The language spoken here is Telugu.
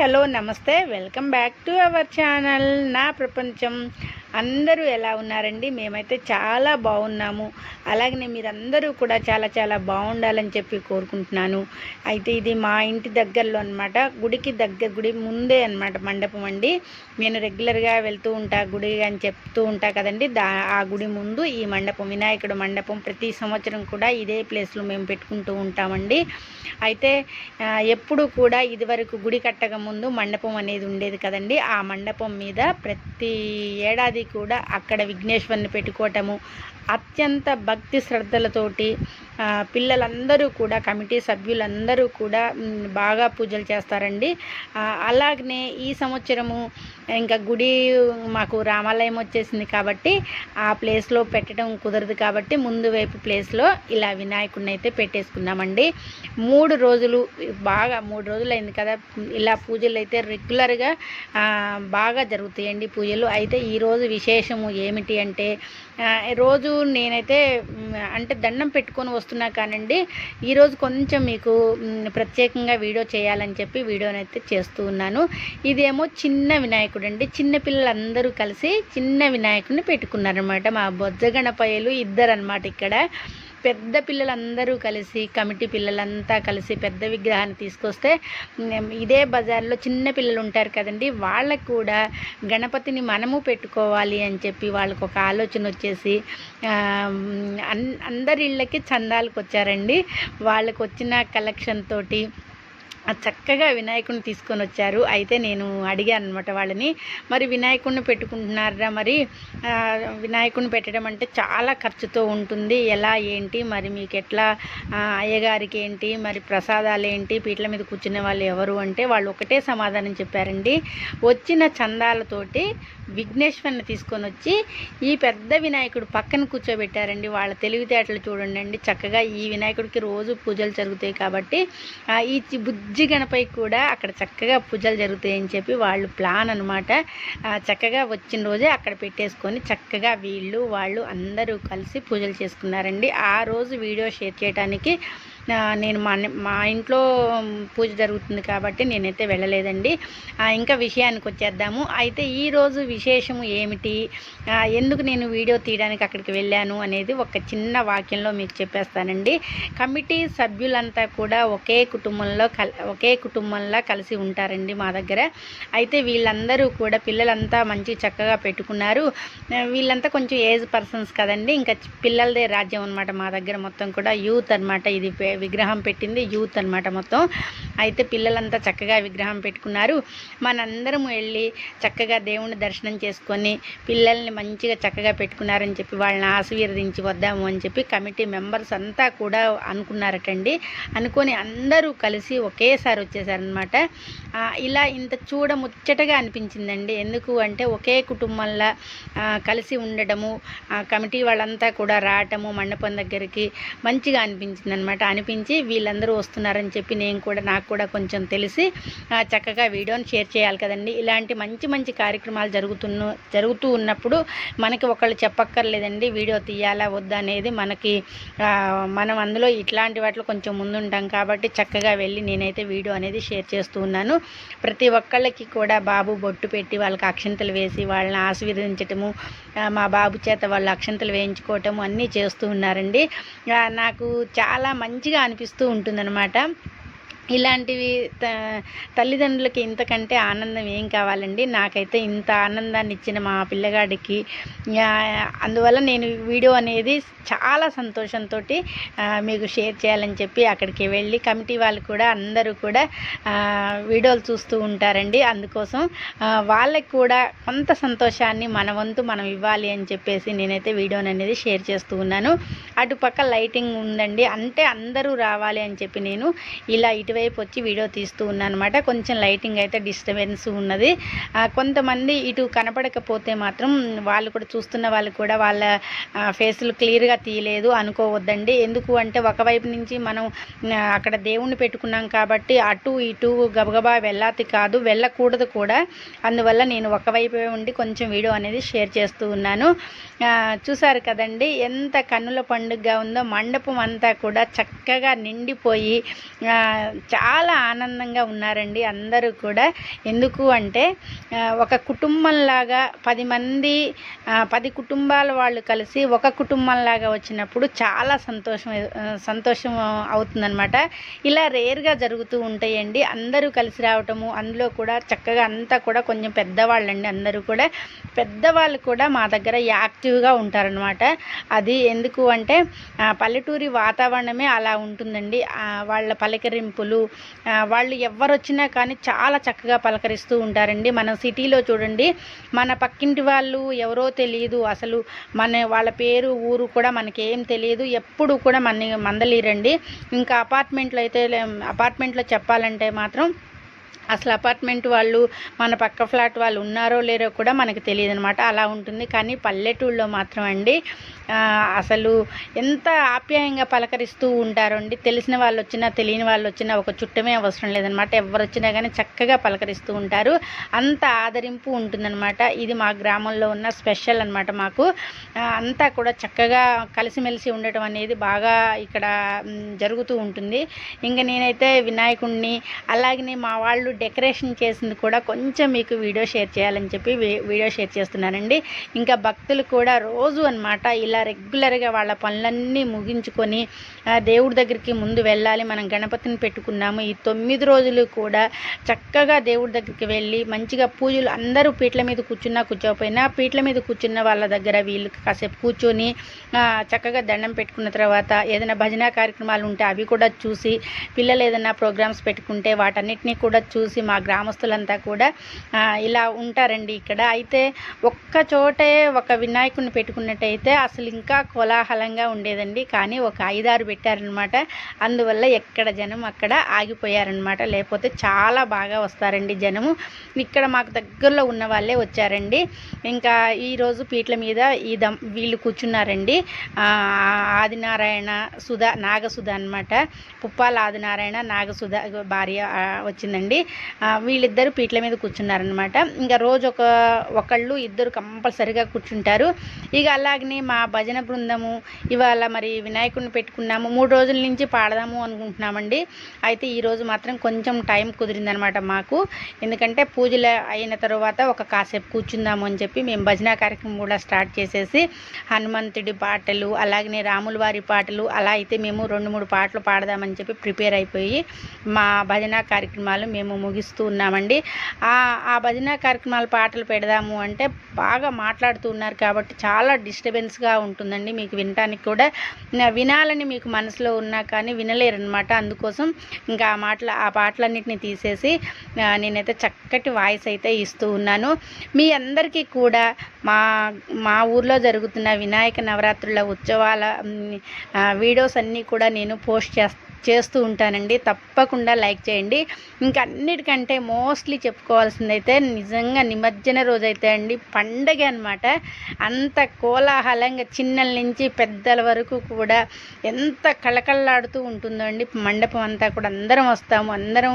హలో నమస్తే. Welcome back to our channel. నా ప్రపంచం. అందరూ ఎలా ఉన్నారండి? మేమైతే చాలా బాగున్నాము. అలాగనే మీరందరూ కూడా చాలా చాలా బాగుండాలని చెప్పి కోరుకుంటున్నాను. అయితే ఇది మా ఇంటి దగ్గరలో అనమాట గుడికి దగ్గర గుడి ముందే అనమాట మండపం అండి. నేను రెగ్యులర్గా వెళ్తూ ఉంటా గుడి అని చెప్తూ ఉంటా కదండి. దా ఆ గుడి ముందు ఈ మండపం వినాయకుడు మండపం ప్రతి సంవత్సరం కూడా ఇదే ప్లేస్లో మేము పెట్టుకుంటూ ఉంటామండి. అయితే ఎప్పుడు కూడా ఇదివరకు గుడి కట్టక ముందు మండపం అనేది ఉండేది కదండి. ఆ మండపం మీద ప్రతి ఏడాది కూడా అక్కడ విఘ్నేశ్వరుని పెట్టుకోవటము అత్యంత భక్తి శ్రద్ధలతోటి పిల్లలందరూ కూడా కమిటీ సభ్యులందరూ కూడా బాగా పూజలు చేస్తారండి. అలాగనే ఈ సంవత్సరము ఇంకా గుడి మాకు రామాలయం వచ్చేసింది కాబట్టి ఆ ప్లేస్లో పెట్టడం కుదరదు కాబట్టి ముందు వైపు ప్లేస్లో ఇలా వినాయకుడిని అయితే పెట్టేసుకున్నామండి. మూడు రోజులు బాగా మూడు రోజులు అయింది కదా ఇలా పూజలు అయితే రెగ్యులర్గా బాగా జరుగుతాయండి పూజలు. అయితే ఈరోజు విశేషము ఏమిటి అంటే రోజు నేనైతే అంటే దండం పెట్టుకొని వస్తున్నా కానండి ఈరోజు కొంచెం మీకు ప్రత్యేకంగా వీడియో చేయాలని చెప్పి వీడియోనైతే చేస్తూ ఉన్నాను. ఇదేమో చిన్న వినాయకుడు అండి చిన్నపిల్లలందరూ కలిసి చిన్న వినాయకుడిని పెట్టుకున్నారనమాట మా బొజ్జగణపయ్యలు ఇద్దరు అనమాట ఇక్కడ. పెద్ద పిల్లలందరూ కలిసి కమిటీ పిల్లలంతా కలిసి పెద్ద విగ్రహాన్ని తీసుకొస్తే ఇదే బజార్లో చిన్న పిల్లలు ఉంటారు కదండి. వాళ్ళకు కూడా గణపతిని మనము పెట్టుకోవాలి అని చెప్పి వాళ్ళకు ఒక ఆలోచన వచ్చేసి అన్ అందరి ఇళ్ళకి చందాలకు వచ్చారండి వాళ్ళకు వచ్చిన కలెక్షన్ తోటి చక్కగా వినాయకుడిని తీసుకొని వచ్చారు. అయితే నేను అడిగాను అనమాట వాళ్ళని మరి వినాయకుడిని పెట్టుకుంటున్నారా మరి? వినాయకుడిని పెట్టడం అంటే చాలా ఖర్చుతో ఉంటుంది. ఎలా ఏంటి? మరి మీకు ఎట్లా? అయ్యగారికి ఏంటి? మరి ప్రసాదాలు ఏంటి? పీటల మీద కూర్చునే వాళ్ళు ఎవరు? అంటే వాళ్ళు ఒకటే సమాధానం చెప్పారండి. వచ్చిన చందాలతోటి విఘ్నేశ్వరుని తీసుకొని వచ్చి ఈ పెద్ద వినాయకుడు పక్కన కూర్చోబెట్టారండి. వాళ్ళ తెలివితేటలు చూడండి అండి. చక్కగా ఈ వినాయకుడికి రోజు పూజలు జరుగుతాయి కాబట్టి ఈ బుజ్జి గణపై కూడా అక్కడ చక్కగా పూజలు జరుగుతాయని చెప్పి వాళ్ళు ప్లాన్ అనమాట చక్కగా వచ్చిన రోజే అక్కడ పెట్టేసుకొని చక్కగా వీళ్ళు వాళ్ళు అందరూ కలిసి పూజలు చేసుకున్నారండి. ఆ రోజు వీడియో షేర్ చేయడానికి నేను మా మా ఇంట్లో పూజ జరుగుతుంది కాబట్టి నేనైతే వెళ్ళలేదండి. ఇంకా విషయానికి వచ్చేద్దాము. అయితే ఈరోజు విశేషము ఏమిటి? ఎందుకు నేను వీడియో తీయడానికి అక్కడికి వెళ్ళాను అనేది ఒక చిన్న వాక్యంలో మీకు చెప్పేస్తానండి. కమిటీ సభ్యులంతా కూడా ఒకే కుటుంబంలో కల్ ఒకే కుటుంబంలో కలిసి ఉంటారండి మా దగ్గర. అయితే వీళ్ళందరూ కూడా పిల్లలంతా మంచి చక్కగా పెట్టుకున్నారు. వీళ్ళంతా కొంచెం ఏజ్ పర్సన్స్ కదండి. ఇంకా పిల్లలదే రాజ్యం అనమాట మా దగ్గర మొత్తం కూడా. యూత్ అనమాట ఇది విగ్రహం పెట్టింది యూత్ అనమాట మొత్తం. అయితే పిల్లలంతా చక్కగా విగ్రహం పెట్టుకున్నారు. మనందరం వెళ్ళి చక్కగా దేవుని దర్శనం చేసుకొని పిల్లల్ని మంచిగా చక్కగా పెట్టుకున్నారని చెప్పి వాళ్ళని ఆశీర్వదించి వద్దాము అని చెప్పి కమిటీ మెంబర్స్ అంతా కూడా అనుకున్నారటండి. అనుకొని అందరూ కలిసి ఒకేసారి వచ్చేసారనమాట ఇలా ఇంత చూడ ముచ్చటగా అనిపించిందండి. ఎందుకు అంటే ఒకే కుటుంబంలో కలిసి ఉండడము కమిటీ వాళ్ళంతా కూడా రావటము మండపం దగ్గరికి మంచిగా అనిపించింది అనమాట కనిపించి వీళ్ళందరూ వస్తున్నారని చెప్పి నేను కూడా నాకు కూడా కొంచెం తెలిసి చక్కగా వీడియోని షేర్ చేయాలి కదండి. ఇలాంటి మంచి మంచి కార్యక్రమాలు జరుగుతున్న జరుగుతూ ఉన్నప్పుడు మనకి ఒకళ్ళు చెప్పక్కర్లేదండి వీడియో తీయాలా వద్దా అనేది మనకి మనం అందులో ఇట్లాంటి వాటిలో కొంచెం ముందుంటాం కాబట్టి చక్కగా వెళ్ళి నేనైతే వీడియో అనేది షేర్ చేస్తూ ఉన్నాను. ప్రతి ఒక్కళ్ళకి కూడా బాబు బొట్టు పెట్టి వాళ్ళకి అక్షంతలు వేసి వాళ్ళని ఆశీర్వదించటము మా బాబు చేత వాళ్ళు అక్షంతలు వేయించుకోవటము అన్నీ చేస్తూ ఉన్నారండి. నాకు చాలా మంచి మంచిగా అనిపిస్తూ ఉంటుందన్నమాట. ఇలాంటివి త తల్లిదండ్రులకి ఇంతకంటే ఆనందం ఏం కావాలండి? నాకైతే ఇంత ఆనందాన్ని ఇచ్చిన మా పిల్లగాడికి అందువల్ల నేను వీడియో అనేది చాలా సంతోషంతో మీకు షేర్ చేయాలని చెప్పి అక్కడికి వెళ్ళి కమిటీ వాళ్ళు కూడా అందరూ కూడా వీడియోలు చూస్తూ ఉంటారండి. అందుకోసం వాళ్ళకి కూడా కొంత సంతోషాన్ని మన వంతు మనం ఇవ్వాలి అని చెప్పేసి నేనైతే వీడియోని అనేది షేర్ చేస్తూ ఉన్నాను. అటుపక్క లైటింగ్ ఉందండి. అంటే అందరూ రావాలి అని చెప్పి నేను ఇలా ఇటువైపు వచ్చి వీడియో తీస్తూ ఉన్నాను అనమాట కొంచెం లైటింగ్ అయితే డిస్టర్బెన్స్ ఉన్నది. కొంతమంది ఇటు కనపడకపోతే మాత్రం వాళ్ళు కూడా చూస్తున్న వాళ్ళు కూడా వాళ్ళ ఫేస్లు ఫేసులు క్లియర్గా తీయలేదు అనుకోవద్దండి. ఎందుకు అంటే ఒకవైపు నుంచి మనం అక్కడ దేవుణ్ణి పెట్టుకున్నాం కాబట్టి అటు ఇటు గబగబా వెళ్ళాతి కాదు వెళ్ళకూడదు కూడా. అందువల్ల నేను ఒకవైపే ఉండి కొంచెం వీడియో అనేది షేర్ చేస్తూ ఉన్నాను. చూసారు కదండి ఎంత కన్నుల పండుగగా ఉందో మండపం అంతా కూడా చక్కగా నిండిపోయి చాలా ఆనందంగా ఉన్నారండి అందరూ కూడా. ఎందుకు అంటే ఒక కుటుంబంలాగా పది మంది పది కుటుంబాల వాళ్ళు కలిసి ఒక కుటుంబంలాగా వచ్చినప్పుడు చాలా సంతోషం సంతోషం అవుతుందన్నమాట. ఇలా రేర్గా జరుగుతూ ఉంటాయండి. అందరూ కలిసి రావటము అందులో కూడా చక్కగా అంతా కూడా కొంచెం పెద్దవాళ్ళండి అందరూ కూడా. పెద్దవాళ్ళు కూడా మా దగ్గర యాక్టివ్గా ఉంటారనమాట అది ఎందుకు అంటే పల్లెటూరి వాతావరణమే అలా ఉంటుందండి. వాళ్ళ పలకరింపులు వాళ్ళు ఎవరు వచ్చినా కానీ చాలా చక్కగా పలకరిస్తూ ఉంటారండి. మనం సిటీలో చూడండి మన పక్కింటి వాళ్ళు ఎవరో తెలియదు అసలు మన వాళ్ళ పేరు ఊరు కూడా మనకేం తెలియదు ఎప్పుడు కూడా మన మందలీరండి. ఇంకా అపార్ట్మెంట్లో అయితే అపార్ట్మెంట్లో చెప్పాలంటే మాత్రం అసలు అపార్ట్మెంట్ వాళ్ళు మన పక్క ఫ్లాట్ వాళ్ళు ఉన్నారో లేరో కూడా మనకు తెలియదు అనమాట అలా ఉంటుంది. కానీ పల్లెటూళ్ళలో మాత్రం అండి అసలు ఎంత ఆప్యాయంగా పలకరిస్తూ ఉంటారు అండి. తెలిసిన వాళ్ళు వచ్చినా తెలియని వాళ్ళు వచ్చినా ఒక చుట్టమే అవసరం లేదనమాట ఎవరు వచ్చినా కానీ చక్కగా పలకరిస్తూ ఉంటారు. అంత ఆదరింపు ఉంటుందన్నమాట. ఇది మా గ్రామంలో ఉన్న స్పెషల్ అనమాట మాకు. అంతా కూడా చక్కగా కలిసిమెలిసి ఉండటం అనేది బాగా ఇక్కడ జరుగుతూ ఉంటుంది. ఇంకా నేనైతే వినాయకుడిని అలాగనే మా వాళ్ళు వాళ్ళు డెకరేషన్ చేసింది కూడా కొంచెం మీకు వీడియో షేర్ చేయాలని చెప్పి వీడియో షేర్ చేస్తున్నానండి. ఇంకా భక్తులు కూడా రోజు అనమాట ఇలా రెగ్యులర్గా వాళ్ళ పనులన్నీ ముగించుకొని దేవుడి దగ్గరికి ముందు వెళ్ళాలి. మనం గణపతిని పెట్టుకున్నాము. ఈ తొమ్మిది రోజులు కూడా చక్కగా దేవుడి దగ్గరికి వెళ్ళి మంచిగా పూజలు అందరూ పీట్ల మీద కూర్చున్నా కూర్చోకపోయినా పీట్ల మీద కూర్చున్న వాళ్ళ దగ్గర వీళ్ళు కాసేపు కూర్చొని చక్కగా దండం పెట్టుకున్న తర్వాత ఏదైనా భజన కార్యక్రమాలు ఉంటే అవి కూడా చూసి పిల్లలు ఏదైనా ప్రోగ్రామ్స్ పెట్టుకుంటే వాటన్నిటినీ కూడా చూసి మా గ్రామస్తులంతా కూడా ఇలా ఉంటారండి ఇక్కడ. అయితే ఒక్క చోటే ఒక వినాయకుడిని పెట్టుకున్నట్టయితే అసలు ఇంకా కోలాహలంగా ఉండేదండి. కానీ ఒక ఐదారు పెట్టారనమాట అందువల్ల ఎక్కడ జనం అక్కడ ఆగిపోయారనమాట లేకపోతే చాలా బాగా వస్తారండి జనము. ఇక్కడ మాకు దగ్గరలో ఉన్న వాళ్ళే వచ్చారండి. ఇంకా ఈరోజు పీట్ల మీద ఈ దం వీళ్ళు కూర్చున్నారండి. ఆదినారాయణ సుధా నాగసుధ అనమాట పుప్పాల ఆదినారాయణ నాగసుధ భార్య వచ్చిందండి. వీళ్ళిద్దరు పీట్ల మీద కూర్చున్నారనమాట ఇంకా రోజు ఒక ఒకళ్ళు ఇద్దరు కంపల్సరిగా కూర్చుంటారు. ఇక అలాగనే మా భజన బృందము ఇవాళ మరి వినాయకుడిని పెట్టుకున్నాము. మూడు రోజుల నుంచి పాడదాము అనుకుంటున్నామండి. అయితే ఈరోజు మాత్రం కొంచెం టైం కుదిరిందనమాట మాకు. ఎందుకంటే పూజలు అయిన తర్వాత ఒక కాసేపు కూర్చుందాము అని చెప్పి మేము భజన కార్యక్రమం కూడా స్టార్ట్ చేసేసి హనుమంతుడి పాటలు అలాగనే రాముల వారి పాటలు అలా అయితే మేము రెండు మూడు పాటలు పాడదామని చెప్పి ప్రిపేర్ అయిపోయి మా భజన కార్యక్రమాలు మేము మేము ముగిస్తూ ఉన్నామండి. ఆ భజన కార్యక్రమాల పాటలు పెడదాము అంటే బాగా మాట్లాడుతూ ఉన్నారు కాబట్టి చాలా డిస్టర్బెన్స్గా ఉంటుందండి మీకు వినటానికి కూడా. వినాలని మీకు మనసులో ఉన్నా కానీ వినలేరనమాట అందుకోసం ఇంకా ఆ మాటలు ఆ పాటలన్నింటినీ తీసేసి నేనైతే చక్కటి వాయిస్ అయితే ఇస్తూ ఉన్నాను. మీ అందరికీ కూడా మా మా ఊర్లో జరుగుతున్న వినాయక నవరాత్రుల ఉత్సవాల వీడియోస్ అన్నీ కూడా నేను పోస్ట్ చేస్తాను చేస్తూ ఉంటానండి. తప్పకుండా లైక్ చేయండి. ఇంకా అన్నిటికంటే మోస్ట్లీ చెప్పుకోవాల్సిందైతే నిజంగా నిమజ్జన రోజైతే అండి. పండగ అనమాట అంత కోలాహలంగా చిన్నల నుంచి పెద్దల వరకు కూడా ఎంత కళకళలాడుతూ ఉంటుందో అండి. మండపం అంతా కూడా అందరం వస్తాము. అందరం